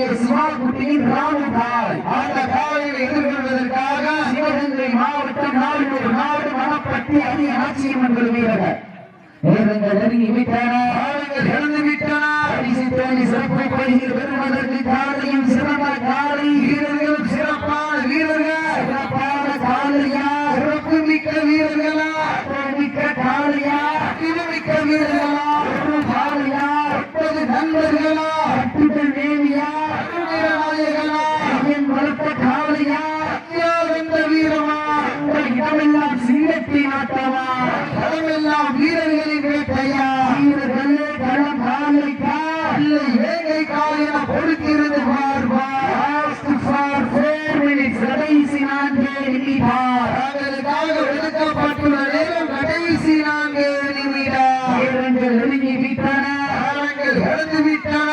இங்கே சிவாக்குட்டியின் ராணுகாய் அந்த காலையில் எதிர்கொள்வதற்காக சிவகங்கை மாவட்டம் நாலூர் நாடு மணப்பட்டி அணி ஆட்சியம்மன் குழு வீரர்கள் நெருங்கி விட்டன காலைகள் விட்டன சிறப்பு பணியில் பெறுவதற்கு காலையும் சிறந்த காலை. வீரர்களும் சிறப்பான வீரர்கள். சிறப்பான காலையா சிறப்பு மிக்க வீரர்களா மிக்க காலையா மிக்க வீரர்களா ஒரு காலையா முப்பது நண்பர்களா கட்டுதல் தேவியா வீரநாயகனா என் வளர்த்த காலையா ஐயா வென்ற வீரமா உங்கள் இடமெல்லாம் சிங்கத்தின் ஆட்டமா களமெல்லாம் வீரர்களின் வேட்டையா வீரர்களே களம் காலைக்கா இல்லை வேங்கை காலின பொறுத்திருந்து பார்வா Last for four minutes, கடைசி நான்கே நிமிடம். தங்களுக்காக ஒதுக்கப்பட்டுள்ள நேரம் கடைசி நான்கு நிமிடம் நேரங்கள் நெருங்கி விட்டன. காலங்கள் கடந்து விட்டன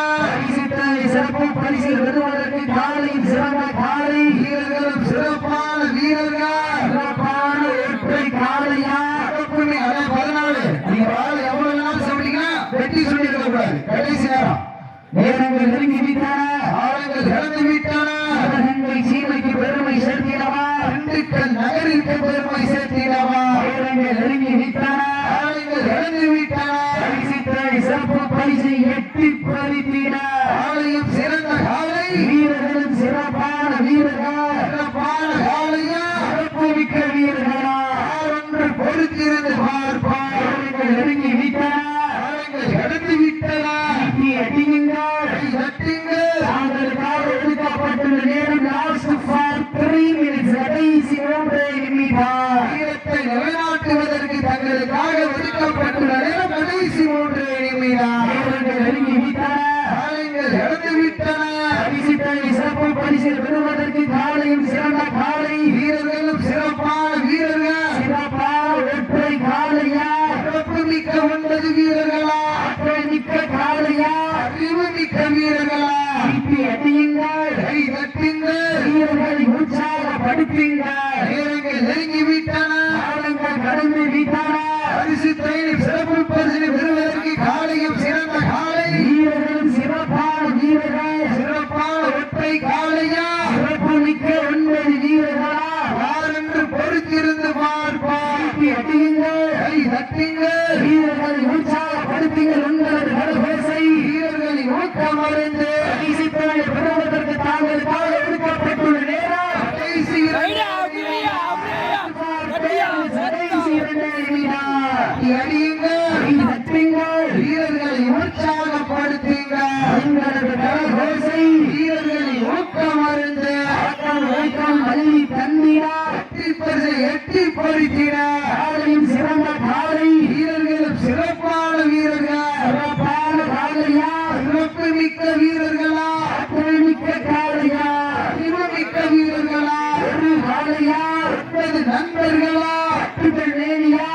சிறப்பு பரிசு பெறுவதற்கு காலையும் சிறந்த காலை. வீரர்களும் சிறப்பான வீரர்கள். சிறப்பான ஒற்றை காலையா? சிறப்புன்னு அதான் பதினாலு. நீங்க ஆள் எவ்வளவு நாள் சொல்லிட்டீங்கன்னா வெட்டி சொல்லிருக்க கூடாது கடைசி நேரம் நேரங்கள் நெருங்கி விட்டன காலங்கள் கடந்து விட்டன சீன சீமைக்கு பெருமை சேர்த்திடவா திண்டுக்கல் நகரிற்கு பெருமை சேர்த்திடவா நேரங்கள் நெருங்கி விட்டன காலங்கள் கடந்து விட்டன பரிசுத்தலை சிறப்பு பரிசை எட்டி பறித்திட காலையும் சிறந்த காலை. வீரர்களும் சிறப்பான வீரர்கள். சிறப்பான காலையா? சிறப்பு மிக்க வீரர்களா? ஒன்று பொறுத்திருந்து பார்ப்பார்? நெருங்கி விட்டன? கடந்து விட்டன? அடியுங்கள். கை தட்டுங்கள் தாங்களுக்காக ஒதுக்கப்பட்டுள்ள நேரம் லாஸ்ட் ஃபார் த்ரீ மினிட்ஸ் கடைசி மூன்றே நிமிடம். வீரத்தை நிலைநாட்டுவதற்கு தங்களுக்காக ஒதுக்கப்பட்டுள்ள சிறப்பு பரிசில் பெறுவதற்கு காலையும் சிறந்த காலை வீரர்களும் சிறப்பான வீரர்கள். சிறப்பான ஒற்றை காலையா? சிறப்பு மிக்க ஒன்பது வீரர்களா? ஒற்றை மிக்க காலையா? அறிவு மிக்க வீரர்களா? இப்படி அடியுங்கள் கை தட்டுங்கள். வீரர்களை உற்சாகப்படுத்துங்கள். வீரர்கள் நெருங்கி விட்டன காலங்கள் கடந்து விட்டன. பரிசு ட்ரெயினில் சிறப்பு பரிசு பெறுவதற்கு காலையும் சிறந்த காலை. வீரர்களும் சிறப்பான வீரர்கள். சிறப்பான காலையா? சிறப்பு மிக்க ஒன்பது வீரர்களா? யாரென்று பொறுத்திருந்து பார்ப்பார் அடியுங்கள். கை தட்டுங்கள். வீரர்களை உற்சாகப்படுத்துங்கள். உங்களது கரகோசை வீரர்களின் ஊக்கம் அறிந்து பரிசுத்தலை பெறுவதற்கு நேரம். கடைசி இரண்டு கடைசி இரண்டே நிமிடம் அடியுங்கள். வெற்றி பறித்திட காலையும் சிறந்த காலை வீரர்களும் சிறப்பான வீரர்கள்? சிறப்பான காலையா சிறப்பு மிக்க வீரர்களா? அத்தனை மிக்க காலையா அறிவு மிக்க நண்பர்களா? நேரியா